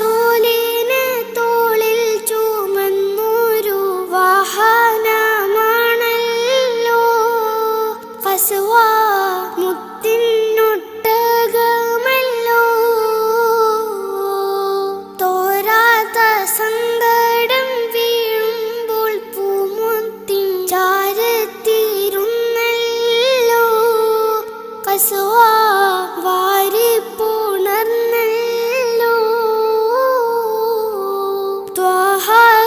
ൂലിനെ തോളിൽ ചുമന്നൂരു വാഹനമാണല്ലോ. കസുവാ മുത്തിനൊട്ടകമല്ലോ. തോരാത്ത സങ്കടം വീഴുമ്പോൾ പൂമുത്തിൻ ചാരത്തിരുന്നല്ലോ. കസുവാ Bahar